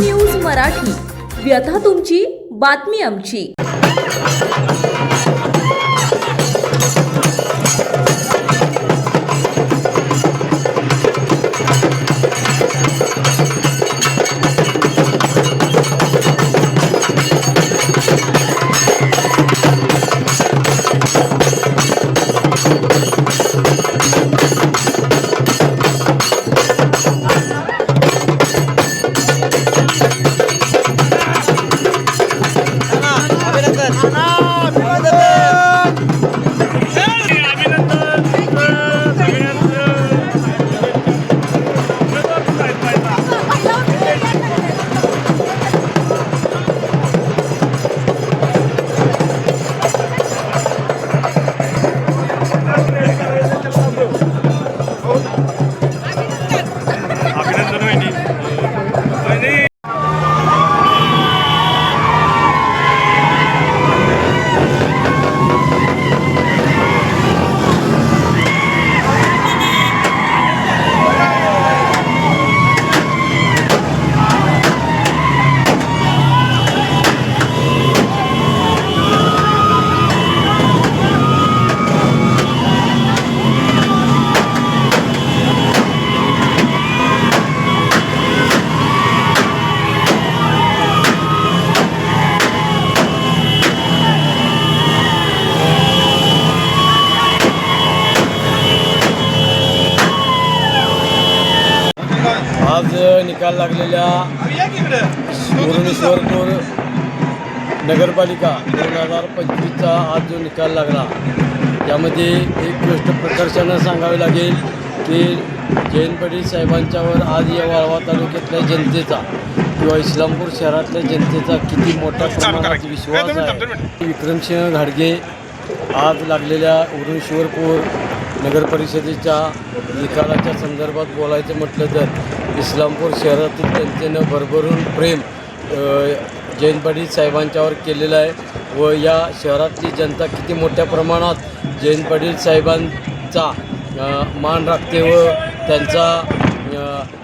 News Marathi. व्यथा तुमची बातमी आमची. निकाल लागलेल्या मुरुडेश्वरपूर नगरपालिका दोन हजार पंचवीसचा आज जो निकाल लागला त्यामध्ये एक गोष्ट प्रकर्षानं सांगावी लागेल की जैन पाटील साहेबांच्यावर आज या वाळवा तालुक्यातल्या जनतेचा किंवा इस्लामपूर शहरातल्या जनतेचा किती मोठ्या प्रमाणात विश्वास आहे. विक्रमसिंह घाडगे आज लागलेल्या उरुण नगरपरिषदेच्या निकालाच्या संदर्भात बोलायचं म्हटलं तर इस्लामपूर शहरातील जनतेनं भरभरून प्रेम अ, जयंत पाटील साहेबांच्यावर केलेलं आहे व या शहरातली जनता किती मोठ्या प्रमाणात जयंत पाटील साहेबांचा मान राखते व त्यांचा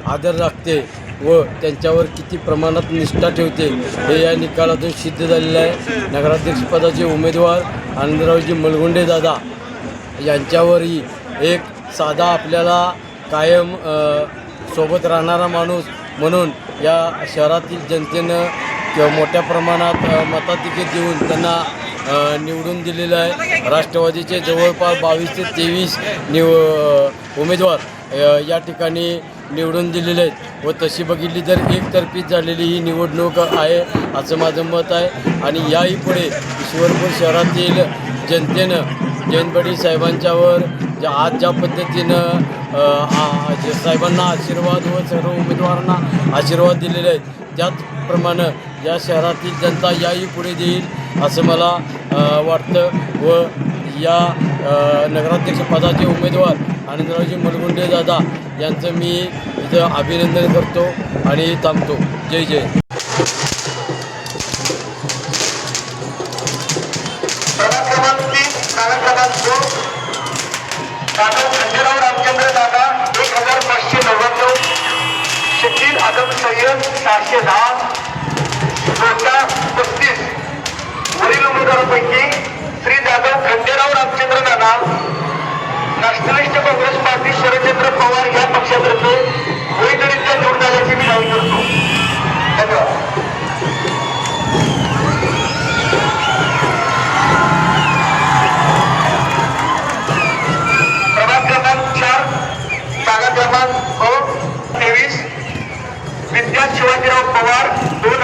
आदर राखते व त्यांच्यावर किती प्रमाणात निष्ठा ठेवते हे या निकालातून सिद्ध झालेलं आहे. नगराध्यक्षपदाचे उमेदवार आनंदरावजी मलगुंडे दादा यांच्यावरही एक साधा आपल्याला कायम सोबत राहणारा माणूस म्हणून या शहरातील जनतेनं किंवा मोठ्या प्रमाणात अ, मताधिक्य देऊन त्यांना निवडून दिलेलं आहे. राष्ट्रवादीचे जवळपास बावीस ते तेवीस निव उमेदवार या ठिकाणी निवडून दिलेले आहेत. व तशी बघितली तर एकतर्फीच झालेली ही निवडणूक आहे असं माझं मत आहे. आणि याही पुढे ईश्वरपूर शहरातील जनतेनं जयंत पाटील साहेबांच्यावर ज्या आज ज्या पद्धतीनं साहेबांना आशीर्वाद व सर्व उमेदवारांना आशीर्वाद दिलेले आहेत त्याचप्रमाणे या शहरातील जनता याही पुढे देईल असं मला वाटतं व या नगराध्यक्षपदाचे उमेदवार आनंदरावजी मलगुंडे दादा यांचं मी इथं अभिनंदन करतो आणि थांबतो जय जय Thank you. कागद क्रमांक दादा खंडेराव रामचंद्र दादा एक हजार पाचशे नव्याण्णव शकील आदम सय्यद सहाशे दहा. नोटा पस्तीस. वरील उमेदवारांपैकी Shri Jadhav Khanderao Ramchandra Dada Nationalist Congress Party Sharadchandra Pawar या पक्षातर्फे वैधरित्या निवडून आल्याची मी जाहीर करतो. धन्यवाद. विद्या शिवाजीराव पवार दोन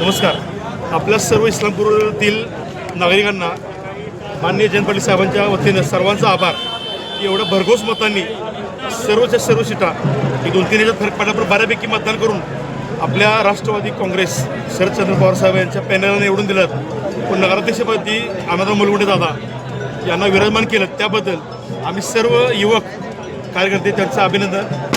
नमस्कार. आपल्या सर्व इस्लामपूरतील नागरिकांना माननीय जयंत पाटील साहेबांच्या वतीनं सर्वांचा आभार की एवढ्या भरघोस मतांनी सर्वच्या सर्व सीटा ही दोन तीन याच्यात फरक पडल्यावर बऱ्यापैकी मतदान करून आपल्या राष्ट्रवादी काँग्रेस शरदचंद्र पवार साहेब यांच्या पॅनलने निवडून दिलं. पण नगराध्यक्षपदी आनंदराव मुलगुंडे दादा यांना विराजमान केलं. त्याबद्दल आम्ही सर्व युवक कार्यकर्ते त्यांचं अभिनंदन